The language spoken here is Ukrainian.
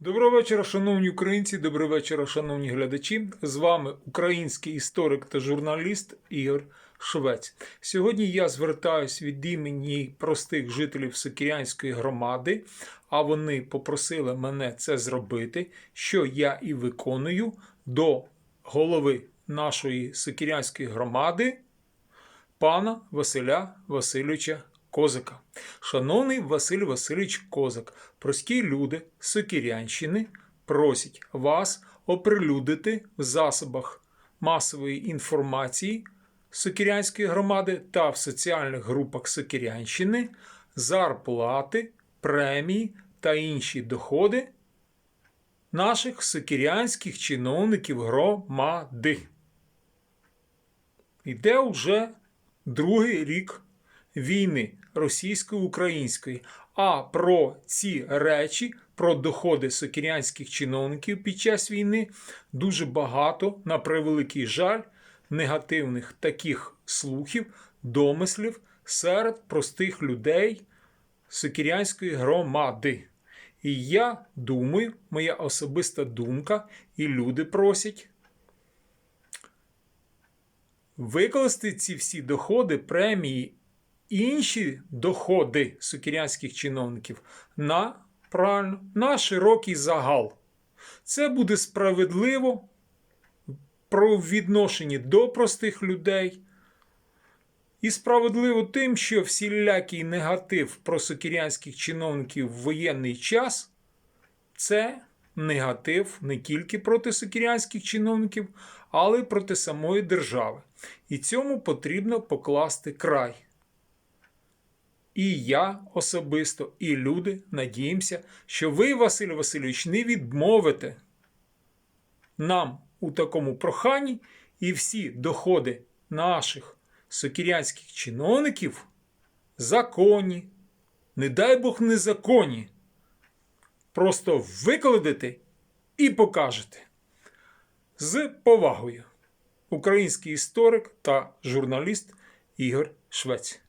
Доброго вечора, шановні українці, доброго вечора, шановні глядачі. З вами український історик та журналіст Ігор Швець. Сьогодні я звертаюсь від імені простих жителів Сокірянської громади, а вони попросили мене це зробити, що я і виконую до голови нашої Сокірянської громади пана Василя Васильовича Козака. Шановний Василь Васильович Козак, прості люди Сокірянщини просять вас оприлюдити в засобах масової інформації Сокірянської громади та в соціальних групах Сокірянщини зарплати, премії та інші доходи наших сокірянських чиновників громади. Іде вже другий рік війни російсько-української. А про ці речі, про доходи сокірянських чиновників під час війни дуже багато, на превеликий жаль, негативних таких слухів, домислів серед простих людей Сокірянської громади. І я думаю, моя особиста думка, і люди просять викласти ці всі доходи, премії, інші доходи сукірянських чиновників на правильно, на широкий загал. Це буде справедливо про відношенні до простих людей. І справедливо тим, що всілякий негатив про сокірянських чиновників в воєнний час це негатив не тільки проти сокірянських чиновників, але й проти самої держави. І цьому потрібно покласти край. І я особисто, і люди надіємося, що ви, Василь Васильович, не відмовите нам у такому проханні і всі доходи наших сокірянських чиновників законні, не дай Бог незаконні, просто викладете і покажете. З повагою. Український історик та журналіст Ігор Швець.